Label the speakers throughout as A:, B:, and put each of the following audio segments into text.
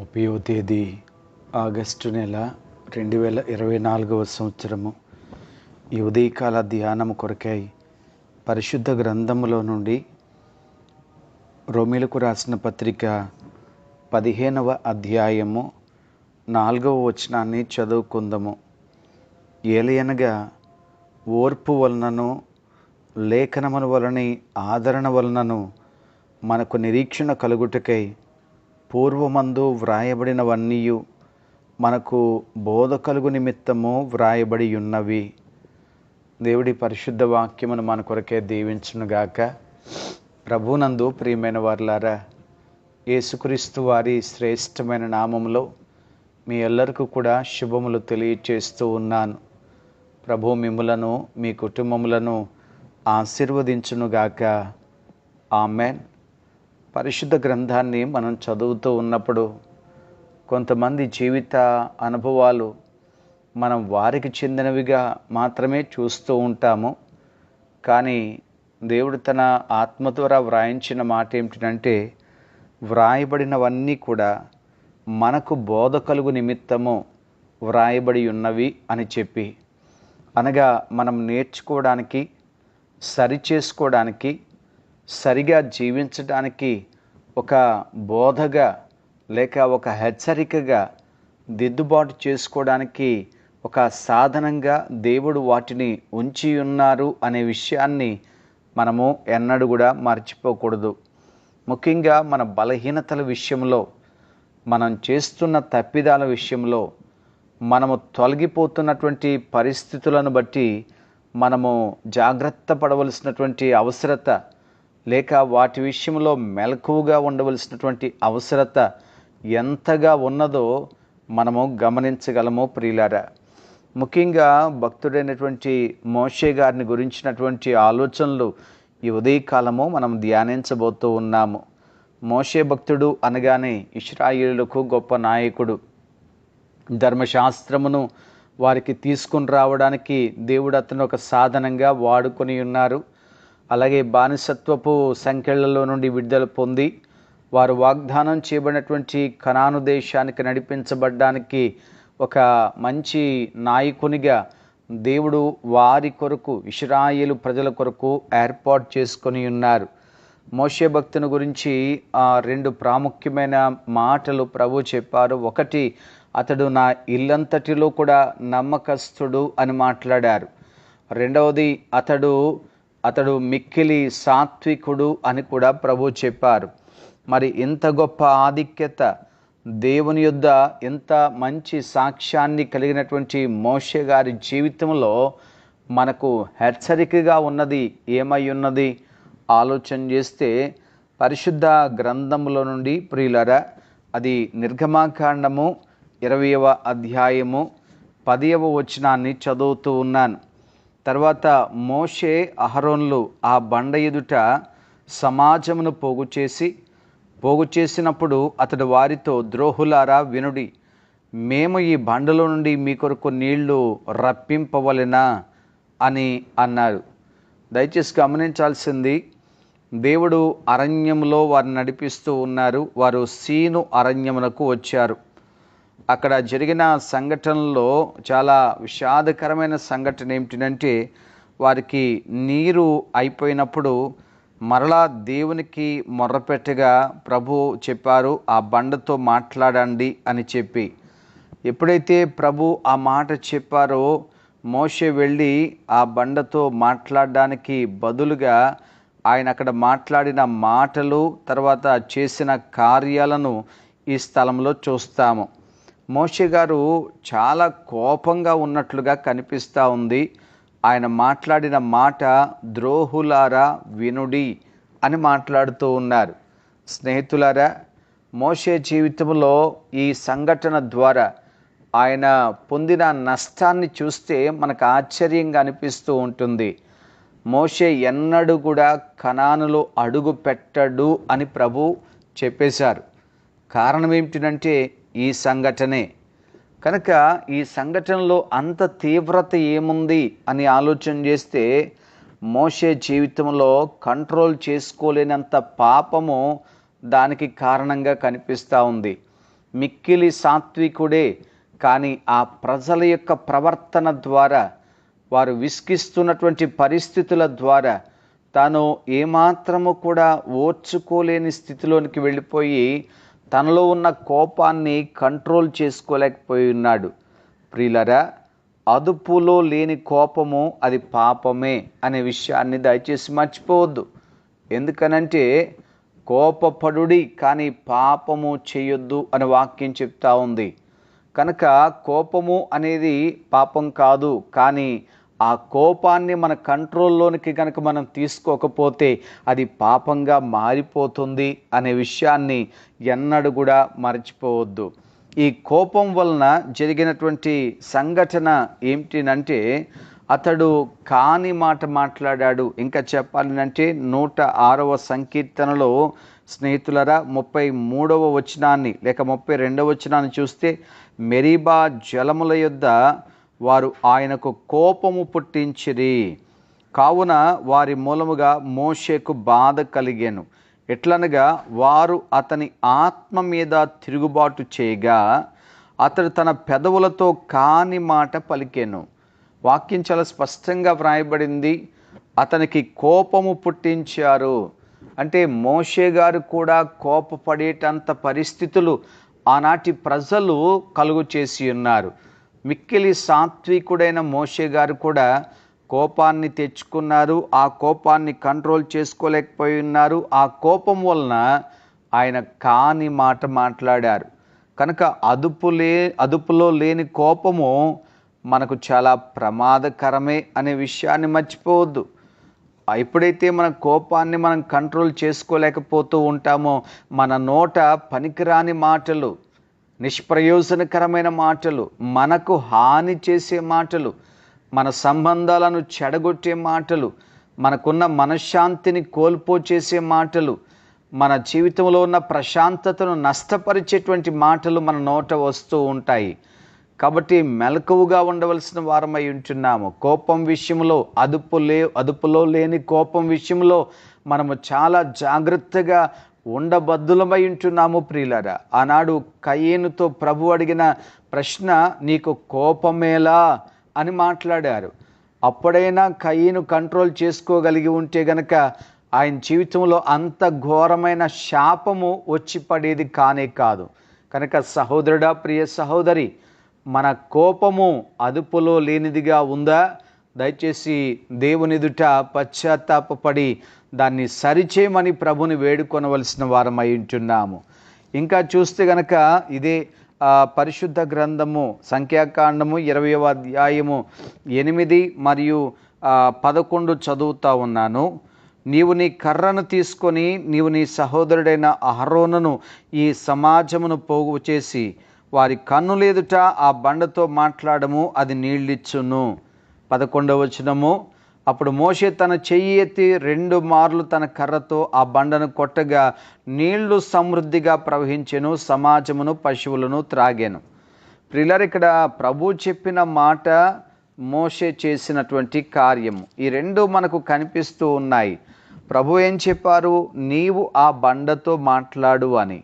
A: ముప్పైవ తేదీ ఆగస్టు నెల రెండు వేల ఇరవై నాలుగవ సంవత్సరము. ఈ ఉదయకాల ధ్యానము కొరకై పరిశుద్ధ గ్రంథములో నుండి రోమిలకు రాసిన పత్రిక పదిహేనవ అధ్యాయము నాలుగవ వచనాన్ని చదువుకుందాము. ఏలయనగా ఓర్పు వలనను లేఖనముల వలని ఆదరణ వలనను మనకు నిరీక్షణ కలుగుటకై పూర్వమందు వ్రాయబడినవన్నీ మనకు బోధ కలుగు నిమిత్తము వ్రాయబడి ఉన్నవి దేవుడి పరిశుద్ధ వాక్యమును మన కొరకే దీవించునుగాక. ప్రభునందు ప్రియమైన వారులారా యేసుక్రీస్తు వారి శ్రేష్టమైన నామంలో మీ ఎల్లరికూ కూడా శుభములు తెలియచేస్తూ ఉన్నాను. ప్రభు మిమ్ములను మీ కుటుంబములను ఆశీర్వదించునుగాక. ఆమెన్. పరిశుద్ధ గ్రంథాన్ని మనం చదువుతూ ఉన్నప్పుడు కొంతమంది జీవిత అనుభవాలు మనం వారికి చెందినవిగా మాత్రమే చూస్తూ ఉంటాము. కానీ దేవుడు తన ఆత్మ ద్వారా వ్రాయించిన మాట ఏమిటంటే వ్రాయబడినవన్నీ కూడా మనకు బోధ కలుగు నిమిత్తము వ్రాయబడి ఉన్నవి అని చెప్పి. అనగా మనం నేర్చుకోవడానికి సరి చేసుకోవడానికి సరిగా జీవించడానికి ఒక బోధగా లేక ఒక హెచ్చరికగా దిద్దుబాటు చేసుకోవడానికి ఒక సాధనంగా దేవుడు వాటిని ఉంచి ఉన్నారు అనే విషయాన్ని మనము ఎన్నడూ కూడా మర్చిపోకూడదు. ముఖ్యంగా మన బలహీనతల విషయంలో మనం చేస్తున్న తప్పిదాల విషయంలో మనము తొలగిపోతున్నటువంటి పరిస్థితులను బట్టి మనము జాగ్రత్త పడవలసినటువంటి అవసరత లేక వాటి విషయంలో మెలకువగా ఉండవలసినటువంటి అవసరత ఎంతగా ఉన్నదో మనము గమనించగలము ప్రియులారా. ముఖ్యంగా భక్తుడైనటువంటి మోషే గారిని గురించినటువంటి ఆలోచనలు ఈ ఉదయకాలము మనం ధ్యానించబోతూ ఉన్నాము. మోషే భక్తుడు అనగానే ఇస్రాయిలకు గొప్ప నాయకుడు. ధర్మశాస్త్రమును వారికి తీసుకుని రావడానికి దేవుడు అతను ఒక సాధనంగా వాడుకొని ఉన్నారు. అలాగే బానిసత్వపు సంఖ్యలలో నుండి విడుదల పొంది వారు వాగ్దానం చేయబడినటువంటి కనాను దేశానికి నడిపించబడ్డానికి ఒక మంచి నాయకునిగా దేవుడు వారి కొరకు ఇస్రాయేలు ప్రజల కొరకు ఏర్పాటు చేసుకొని ఉన్నారు. మోషే భక్తుని గురించి ఆ రెండు ప్రాముఖ్యమైన మాటలు ప్రభు చెప్పారు. ఒకటి అతడు నా ఇల్లంతటిలో కూడా నమ్మకస్తుడు అని మాట్లాడారు. రెండవది అతడు అతడు మిక్కిలి సాత్వికుడు అని కూడా ప్రభు చెప్పారు. మరి ఇంత గొప్ప ఆధిక్యత దేవుని యొద్ద ఎంత మంచి సాక్ష్యాన్ని కలిగినటువంటి మోషే గారి జీవితంలో మనకు హెచ్చరికగా ఉన్నది ఏమై ఉన్నది? ఆలోచన చేస్తే పరిశుద్ధ గ్రంథములో నుండి ప్రియులరా అది నిర్గమాకాండము ఇరవయవ అధ్యాయము పదియవ వచనాన్ని చదువుతూ ఉన్నాను. తర్వాత మోషే అహరోన్లు ఆ బండ ఎదుట సమాజమును పోగు చేసి పోగు చేసినప్పుడు అతడు వారితో ద్రోహులారా వినుడి మేము ఈ బండలో నుండి మీ కొరకు నీళ్ళు రప్పింపవలెనా అని అన్నారు. దయచేసి గమనించాల్సింది దేవుడు అరణ్యంలో వారిని నడిపిస్తూ ఉన్నారు వారు సీను అరణ్యమునకు వచ్చారు. అక్కడ జరిగిన సంఘటనలో చాలా విషాదకరమైన సంఘటన ఏమిటంటే వారికి నీరు అయిపోయినప్పుడు మరలా దేవునికి మొర్రపెట్టగా ప్రభు చెప్పారు ఆ బండతో మాట్లాడండి అని చెప్పి. ఎప్పుడైతే ప్రభు ఆ మాట చెప్పారో మోషే వెళ్ళి ఆ బండతో మాట్లాడడానికి బదులుగా ఆయన అక్కడ మాట్లాడిన మాటలు తర్వాత చేసిన కార్యాలను ఈ స్థలంలో చూస్తాము. మోషే గారు చాలా కోపంగా ఉన్నట్లుగా కనిపిస్తూ ఉంది. ఆయన మాట్లాడిన మాట ద్రోహులారా వినుడి అని మాట్లాడుతూ ఉన్నారు. స్నేహితులారా మోషే జీవితంలో ఈ సంఘటన ద్వారా ఆయన పొందిన నష్టాన్ని చూస్తే మనకు ఆశ్చర్యంగా అనిపిస్తూ ఉంటుంది. మోషే ఎన్నడూ కూడా కణానులో అడుగు పెట్టడు అని ప్రభు చెప్పేశారు. కారణం ఏమిటంటే ఈ సంఘటనే. కనుక ఈ సంఘటనలో అంత తీవ్రత ఏముంది అని ఆలోచన చేస్తే మోషే జీవితంలో కంట్రోల్ చేసుకోలేనంత పాపము దానికి కారణంగా కనిపిస్తూ ఉంది. మిక్కిలి సాత్వికుడే కానీ ఆ ప్రజల యొక్క ప్రవర్తన ద్వారా వారు విసిగిస్తున్నటువంటి పరిస్థితుల ద్వారా తాను ఏమాత్రము కూడా ఓర్చుకోలేని స్థితిలోనికి వెళ్ళిపోయి తనలో ఉన్న కోపాన్ని కంట్రోల్ చేసుకోలేకపోయి ఉన్నాడు ప్రియులరా అదుపులో లేని కోపము అది పాపమే అనే విషయాన్ని దయచేసి మర్చిపోవద్దు. ఎందుకనంటే కోపపడుడి కానీ పాపము చేయొద్దు అని వాక్యం చెప్తా ఉంది. కనుక కోపము అనేది పాపం కాదు కానీ ఆ కోపాన్ని మన కంట్రోల్లోనికి కనుక మనం తీసుకోకపోతే అది పాపంగా మారిపోతుంది అనే విషయాన్ని ఎన్నడూ కూడా మర్చిపోవద్దు. ఈ కోపం వలన జరిగినటువంటి సంఘటన ఏమిటినంటే అతడు కాని మాట మాట్లాడాడు. ఇంకా చెప్పాలంటే నూట ఆరవ సంకీర్తనలో స్నేహితులరా ముప్పై మూడవ వచనాన్ని లేక ముప్పై రెండవ వచనాన్ని చూస్తే మెరీబా జలముల యొద్ద వారు ఆయనకు కోపము పుట్టించిరి. కావున వారి మూలముగా మోషేకు బాధ కలిగాను. ఎట్లనగా వారు అతని ఆత్మ మీద తిరుగుబాటు చేయగా అతడు తన పెదవులతో కాని మాట పలికాను. వాక్యం చాలా స్పష్టంగా వ్రాయబడింది. అతనికి కోపము పుట్టించారు. అంటే మోషే గారు కూడా కోపపడేటంత పరిస్థితులు ఆనాటి ప్రజలు కలుగు చేసి ఉన్నారు. మిక్కిలి సాత్వికుడైన మోషే గారు కూడా కోపాన్ని తెచ్చుకున్నారు. ఆ కోపాన్ని కంట్రోల్ చేసుకోలేకపోయి ఉన్నారు. ఆ కోపం వలన ఆయన కాని మాట మాట్లాడారు. కనుక అదుపు లే అదుపులో లేని కోపము మనకు చాలా ప్రమాదకరమే అనే విషయాన్ని మర్చిపోవద్దు. ఎప్పుడైతే మన కోపాన్ని మనం కంట్రోల్ చేసుకోలేకపోతూ ఉంటామో మన నోట పనికిరాని మాటలు నిష్ప్రయోజనకరమైన మాటలు మనకు హాని చేసే మాటలు మన సంబంధాలను చెడగొట్టే మాటలు మనకున్న మనశ్శాంతిని కోల్పో చేసే మాటలు మన జీవితంలో ఉన్న ప్రశాంతతను నష్టపరిచేటువంటి మాటలు మన నోట వస్తూ ఉంటాయి. కాబట్టి మెలకువగా ఉండవలసిన వారమై ఉంటున్నాము. కోపం విషయంలో అదుపు లే అదుపులో లేని కోపం విషయంలో మనము చాలా జాగ్రత్తగా ఉండబద్దులమై ఉంటున్నాము ప్రియులరా. ఆనాడు కయ్యేనుతో ప్రభు అడిగిన ప్రశ్న నీకు కోపమేలా? అని మాట్లాడారు. అప్పుడైనా కయ్యను కంట్రోల్ చేసుకోగలిగి ఉంటే గనక ఆయన జీవితంలో అంత ఘోరమైన శాపము వచ్చి పడేది కానే కాదు. కనుక సహోదరుడా ప్రియ సహోదరి మన కోపము అదుపులో లేనిదిగా ఉందా? దయచేసి దేవునిదుట పశ్చాత్తాపడి దాన్ని సరిచేయమని ప్రభుని వేడుకొనవలసిన వారమై ఉంటున్నాము. ఇంకా చూస్తే గనక ఇదే పరిశుద్ధ గ్రంథము సంఖ్యాకాండము ఇరవయవ అధ్యాయము ఎనిమిది మరియు పదకొండు చదువుతా ఉన్నాను. నీవు నీ కర్రను తీసుకొని నీవు నీ సహోదరుడైన అహరోనను ఈ సమాజమును పోగు చేసి వారి కన్నులేదుట ఆ బండతో మాట్లాడము అది నీళ్ళిచ్చును. పదకొండవ వచనము. అప్పుడు మోషే తన చెయ్యి ఎత్తి రెండు మార్లు తన కర్రతో ఆ బండను కొట్టగా నీళ్ళు సమృద్ధిగా ప్రవహించెను సమాజమును పశువులను త్రాగాను. ప్రిల్లర్ ఇక్కడ ప్రభు చెప్పిన మాట మోషే చేసినటువంటి కార్యము. ఈ రెండు మనకు కనిపిస్తూ ఉన్నాయి. ప్రభు ఏం చెప్పారు? నీవు ఆ బండతో మాట్లాడు అని.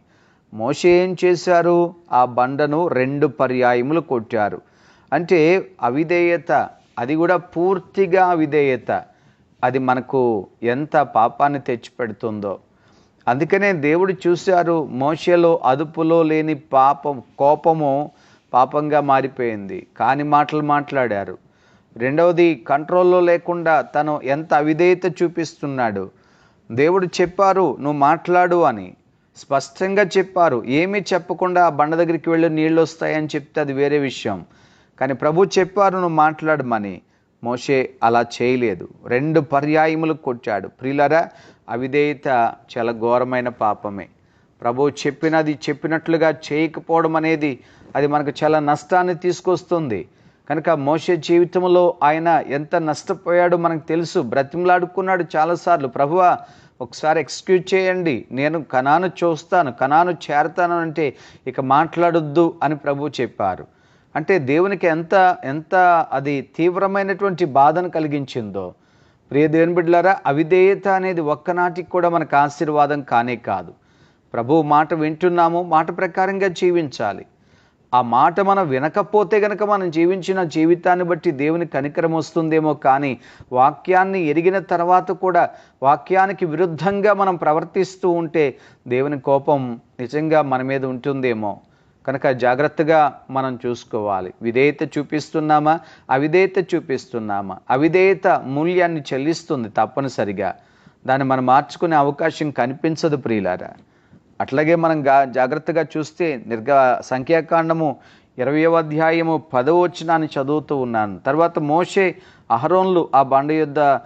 A: మోషే ఏం చేశారు? ఆ బండను రెండు పర్యాయములు కొట్టారు. అంటే అవిధేయత అది కూడా పూర్తిగా విధేయత. అది మనకు ఎంత పాపాన్ని తెచ్చిపెడుతుందో. అందుకనే దేవుడు చూశారు మోషలో అదుపులో లేని పాపం కోపము పాపంగా మారిపోయింది. కాని మాటలు మాట్లాడారు. రెండవది కంట్రోల్లో లేకుండా తను ఎంత అవిధేయత చూపిస్తున్నాడు. దేవుడు చెప్పారు నువ్వు మాట్లాడు అని. స్పష్టంగా చెప్పారు ఏమీ చెప్పకుండా ఆ బండ దగ్గరికి వెళ్ళి నీళ్ళు వస్తాయని చెప్తే అది వేరే విషయం. కానీ ప్రభు చెప్పారు నువ్వు మాట్లాడమని. మోషే అలా చేయలేదు. రెండు పర్యాయములు కొట్టాడు. ప్రియులరా అవిధేయత చాలా ఘోరమైన పాపమే. ప్రభు చెప్పినది చెప్పినట్లుగా చేయకపోవడం అనేది అది మనకు చాలా నష్టాన్ని తీసుకొస్తుంది. కనుక మోషే జీవితంలో ఆయన ఎంత నష్టపోయాడో మనకు తెలుసు. బ్రతిమలాడుకున్నాడు చాలాసార్లు. ప్రభువా ఒకసారి ఎక్స్క్యూజ్ చేయండి. నేను కణాను చూస్తాను కణాను చేరతాను అంటే ఇక మాట్లాడొద్దు అని ప్రభు చెప్పారు. అంటే దేవునికి ఎంత ఎంత అది తీవ్రమైనటువంటి బాధను కలిగించిందో. ప్రియ దేవుని బిడ్డలారా అవిధేయత అనేది ఒక్కనాటికి కూడా మనకు ఆశీర్వాదం కానే కాదు. ప్రభు మాట వింటున్నాము మాట ప్రకారంగా జీవించాలి. ఆ మాట మనం వినకపోతే గనక మనం జీవించిన జీవితాన్ని బట్టి దేవుని కనికరం వస్తుందేమో కానీ వాక్యాన్ని ఎరిగిన తర్వాత కూడా వాక్యానికి విరుద్ధంగా మనం ప్రవర్తిస్తూ ఉంటే దేవుని కోపం నిజంగా మన మీద ఉంటుందేమో. కనుక జాగ్రత్తగా మనం చూసుకోవాలి. విధేయత చూపిస్తున్నామా? అవిధేయత చూపిస్తున్నామా? అవిధేయత మూల్యాన్ని చెల్లిస్తుంది తప్పనిసరిగా. దాన్ని మనం మార్చుకునే అవకాశం కనిపించదు ప్రియులారా. అట్లాగే మనం గా జాగ్రత్తగా చూస్తే నిర్గా సంఖ్యాకాండము ఇరవయో అధ్యాయము పదవచనాన్ని చదువుతూ ఉన్నాను. తర్వాత మోషే అహరోన్లు ఆ బండ యొద్ద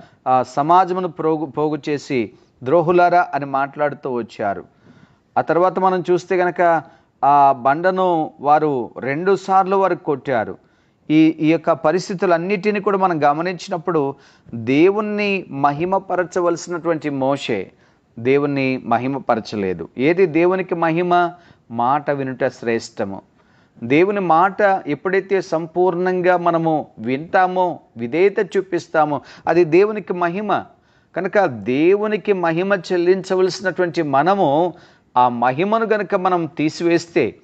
A: సమాజమును పోగు పోగు చేసి ద్రోహులారా అని మాట్లాడుతూ వచ్చారు. ఆ తర్వాత మనం చూస్తే కనుక ఆ బండను వారు రెండు సార్లు వారు కొట్టారు. ఈ ఈ యొక్క పరిస్థితులన్నిటిని కూడా మనం గమనించినప్పుడు దేవుణ్ణి మహిమపరచవలసినటువంటి మోషే దేవుణ్ణి మహిమపరచలేదు. ఏది? దేవునికి మహిమ మాట వినుట శ్రేష్టము. దేవుని మాట ఎప్పుడైతే సంపూర్ణంగా మనము వింటామో విధేయత చూపిస్తామో అది దేవునికి మహిమ. కనుక దేవునికి మహిమ చెల్లించవలసినటువంటి మనము ఆ మహిమను గనుక మనం తీసివేస్తే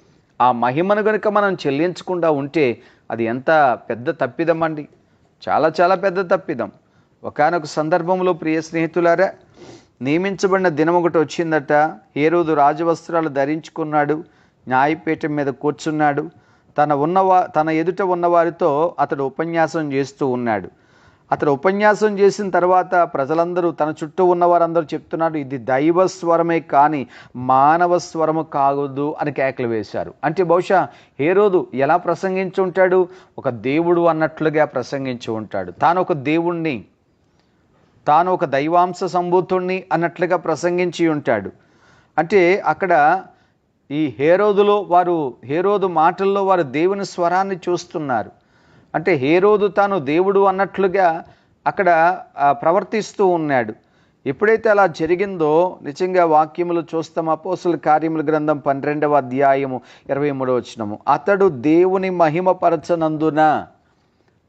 A: ఆ మహిమను గనుక మనం చెల్లించకుండా ఉంటే అది ఎంత పెద్ద తప్పిదం అండి చాలా చాలా పెద్ద తప్పిదం. ఒకానొక సందర్భంలో ప్రియ స్నేహితులారా నియమించబడిన దినం ఒకటి వచ్చిందట. ఏ రోజు రాజవస్త్రాలు ధరించుకున్నాడు. న్యాయపీఠం మీద కూర్చున్నాడు. తన ఉన్నవా తన ఎదుట ఉన్నవారితో అతడు ఉపన్యాసం చేస్తూ ఉన్నాడు. అతడు ఉపన్యాసం చేసిన తర్వాత ప్రజలందరూ తన చుట్టూ ఉన్నవారందరూ చెప్తున్నాడు ఇది దైవ స్వరమే కానీ మానవ స్వరము కాదు అని కేకలు వేశారు. అంటే బహుశా ఏ రోజు ఎలా ప్రసంగించి ఉంటాడు? ఒక దేవుడు అన్నట్లుగా ప్రసంగించి ఉంటాడు. తాను ఒక దేవుణ్ణి తాను ఒక దైవాంశ సంభూతుణ్ణి అన్నట్లుగా ప్రసంగించి ఉంటాడు. అంటే అక్కడ ఈ హేరోదులో వారు హేరోదు మాటల్లో వారు దేవుని స్వరాన్ని చూస్తున్నారు. అంటే హేరోదు తాను దేవుడు అన్నట్లుగా అక్కడ ప్రవర్తిస్తూ ఉన్నాడు. ఎప్పుడైతే అలా జరిగిందో నిజంగా వాక్యములు చూస్తాం అపోసుల కార్యముల గ్రంథం పన్నెండవ అధ్యాయము ఇరవై మూడవ వచనము. అతడు దేవుని మహిమపరచనందున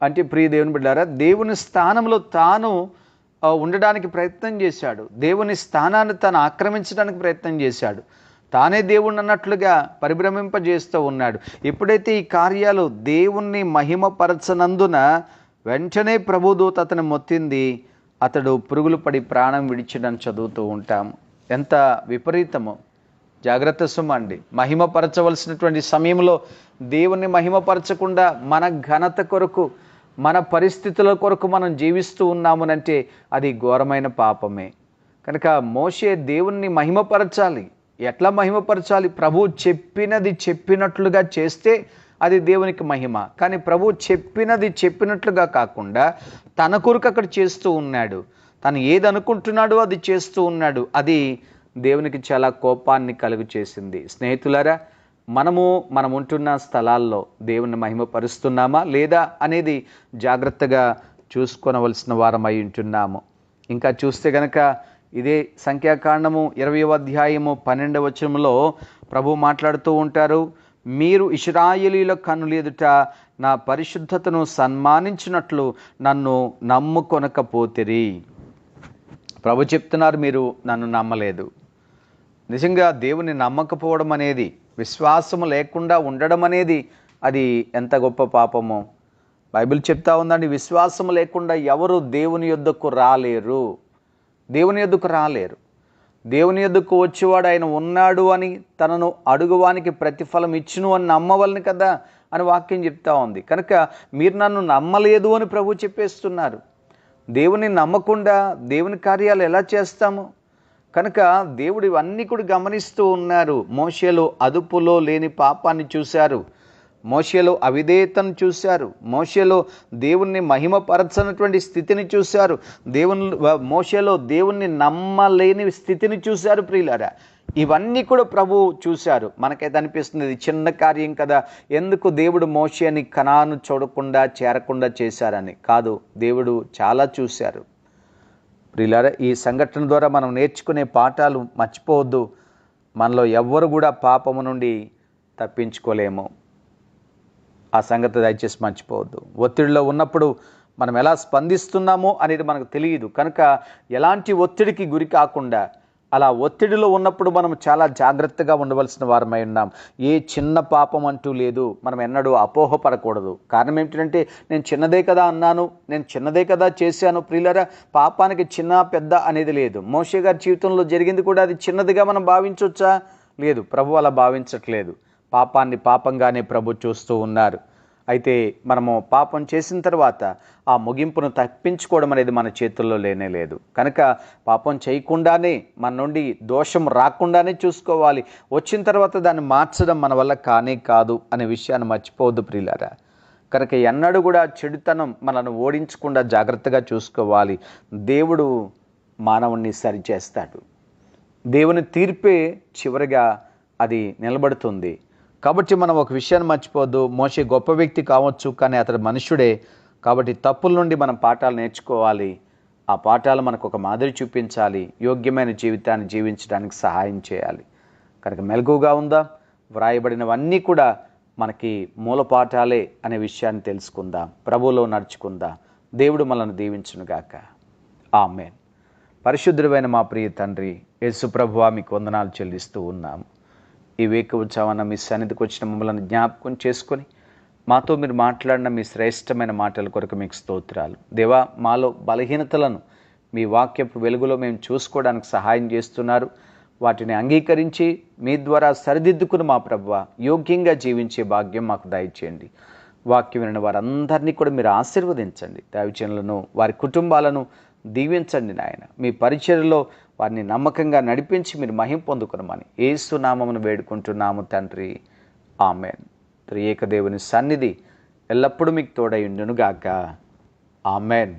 A: అంటే ప్రియ దేవుని బిడ్డారా దేవుని స్థానంలో తాను ఉండడానికి ప్రయత్నం చేశాడు. దేవుని స్థానాన్ని తాను ఆక్రమించడానికి ప్రయత్నం చేశాడు. తానే దేవుణ్ణి అన్నట్లుగా పరిభ్రమింపజేస్తూ ఉన్నాడు. ఎప్పుడైతే ఈ కార్యాలు దేవుణ్ణి మహిమపరచనందున వెంటనే ప్రభుదూత అతను మొత్తింది అతడు పురుగులు పడి ప్రాణం విడిచడం చదువుతూ ఉంటాము. ఎంత విపరీతమో. జాగ్రత్త సుమ అండి మహిమపరచవలసినటువంటి సమయంలో దేవుణ్ణి మహిమపరచకుండా మన ఘనత కొరకు మన పరిస్థితుల కొరకు మనం జీవిస్తూ ఉన్నామునంటే అది ఘోరమైన పాపమే. కనుక మోషే దేవుణ్ణి మహిమపరచాలి. ఎట్లా మహిమపరచాలి? ప్రభు చెప్పినది చెప్పినట్లుగా చేస్తే అది దేవునికి మహిమ. కానీ ప్రభు చెప్పినది చెప్పినట్లుగా కాకుండా తన కొరకు అక్కడ చేస్తూ ఉన్నాడు. తను ఏది అనుకుంటున్నాడో అది చేస్తూ ఉన్నాడు. అది దేవునికి చాలా కోపాన్ని కలుగు చేసింది. స్నేహితులారా మనము మనం ఉంటున్న స్థలాల్లో దేవుని మహిమపరుస్తున్నామా లేదా అనేది జాగ్రత్తగా చూసుకొనవలసిన వారమై ఉంటున్నాము. ఇంకా చూస్తే గనక ఇదే సంఖ్యాకాండము ఇరవై అధ్యాయము పన్నెండవ వచనంలో ప్రభు మాట్లాడుతూ ఉంటారు మీరు ఇస్రాయేలీల కన్నులు నా పరిశుద్ధతను సన్మానించినట్లు నన్ను నమ్ముకొనకపోతిరి. ప్రభు చెప్తున్నారు మీరు నన్ను నమ్మలేదు. నిజంగా దేవుని నమ్మకపోవడం అనేది విశ్వాసము లేకుండా ఉండడం అనేది అది ఎంత గొప్ప పాపమో. బైబిల్ చెప్తా ఉందండి విశ్వాసము లేకుండా ఎవరు దేవుని యొద్దకు రాలేరు. దేవుని ఎదుకు రాలేరు. దేవుని ఎదుకు వచ్చేవాడు ఆయన ఉన్నాడు అని తనను అడుగువానికి ప్రతిఫలం ఇచ్చును అని నమ్మవలని కదా అని వాక్యం చెప్తా ఉంది. కనుక మీరు నన్ను నమ్మలేదు అని ప్రభు చెప్పేస్తున్నారు. దేవుని నమ్మకుండా దేవుని కార్యాలు ఎలా చేస్తాము? కనుక దేవుడు ఇవన్నీ కూడా గమనిస్తూ ఉన్నారు. మోషేలో అదుపులో లేని పాపాన్ని చూశారు. మోషేలో అవిధేయతను చూశారు. మోషేలో దేవుణ్ణి మహిమపరచనటువంటి స్థితిని చూశారు. దేవుని మోషేలో దేవుణ్ణి నమ్మలేని స్థితిని చూశారు ప్రియులారా. ఇవన్నీ కూడా ప్రభు చూశారు. మనకైతే అనిపిస్తుంది ఇది చిన్న కార్యం కదా. ఎందుకు దేవుడు మోషేని కణాను చూడకుండా చేరకుండా చేశారని? కాదు దేవుడు చాలా చూశారు. ప్రియులారా ఈ సంఘటన ద్వారా మనం నేర్చుకునే పాఠాలు మర్చిపోవద్దు. మనలో ఎవ్వరు కూడా పాపము నుండి తప్పించుకోలేము. ఆ సంగతి దయచేసి మర్చిపోవద్దు. ఒత్తిడిలో ఉన్నప్పుడు మనం ఎలా స్పందిస్తున్నామో అనేది మనకు తెలియదు. కనుక ఎలాంటి ఒత్తిడికి గురి కాకుండా అలా ఒత్తిడిలో ఉన్నప్పుడు మనం చాలా జాగ్రత్తగా ఉండవలసిన వారమై ఉన్నాం. ఏ చిన్న పాపం అంటూ లేదు. మనం ఎన్నడూ అపోహపడకూడదు. కారణం ఏమిటంటే నేను చిన్నదే కదా అన్నాను నేను చిన్నదే కదా చేశాను. ప్రియులరా పాపానికి చిన్న పెద్ద అనేది లేదు. మోషే గారి జీవితంలో జరిగింది కూడా అది చిన్నదిగా మనం భావించవచ్చా? లేదు. ప్రభు అలా భావించట్లేదు. పాపాన్ని పాపంగానే ప్రభు చూస్తూ ఉన్నారు. అయితే మనము పాపం చేసిన తర్వాత ఆ ముగింపును తప్పించుకోవడం అనేది మన చేతుల్లో లేనే లేదు. కనుక పాపం చేయకుండానే మన నుండి దోషం రాకుండానే చూసుకోవాలి. వచ్చిన తర్వాత దాన్ని మార్చడం మన వల్ల కానే కాదు అనే విషయాన్ని మర్చిపోవద్దు ప్రియులారా. కనుక ఎన్నడూ కూడా చెడుతనం మనల్ని ఓడించకుండా జాగ్రత్తగా చూసుకోవాలి. దేవుడు మానవుణ్ణి సరిచేస్తాడు. దేవుని తీర్పే చివరిగా అది నిలబడుతుంది. కాబట్టి మనం ఒక విషయాన్ని మర్చిపోవద్దు. మోషే గొప్ప వ్యక్తి కావచ్చు కానీ అతడు మనుషుడే కాబట్టి తప్పుల నుండి మనం పాఠాలు నేర్చుకోవాలి. ఆ పాఠాలు మనకు ఒక మాదిరి చూపించాలి. యోగ్యమైన జీవితాన్ని జీవించడానికి సహాయం చేయాలి. కనుక మెలకుగా ఉందా? వ్రాయబడినవన్నీ కూడా మనకి మూల పాఠాలే అనే విషయాన్ని తెలుసుకుందాం. ప్రభువులో నడుచుకుందాం. దేవుడు మనల్ని దీవించునుగాక. ఆమెన్. పరిశుద్ధుడైన మా ప్రియ తండ్రి యేసు ప్రభువా మీకు వందనాలు చెల్లిస్తూ ఉన్నాము. ఈ వేక మీ సన్నిధికి వచ్చిన మమ్మల్ని జ్ఞాపకం చేసుకొని మాతో మీరు మాట్లాడిన మీ శ్రేష్టమైన మాటల కొరకు మీకు స్తోత్రాలు. దేవా మాలో బలహీనతలను మీ వాక్యపు వెలుగులో మేము చూసుకోవడానికి సహాయం చేస్తున్నారు. వాటిని అంగీకరించి మీ ద్వారా సరిదిద్దుకుని మా ప్రభువ యోగ్యంగా జీవించే భాగ్యం మాకు దయచేయండి. వాక్యం విన వారందరినీ కూడా మీరు ఆశీర్వదించండి. దైవజనులను వారి కుటుంబాలను దీవించండి నాయన. మీ పరిచయలో వారిని నమ్మకంగా నడిపించి మీరు మహిం పొందుకునమని ఏసునామమును వేడుకుంటున్నాము తండ్రి. ఆమెన్. త్రియేక దేవుని సన్నిధి ఎల్లప్పుడూ మీకు తోడై ఉండునుగాక. ఆమెన్.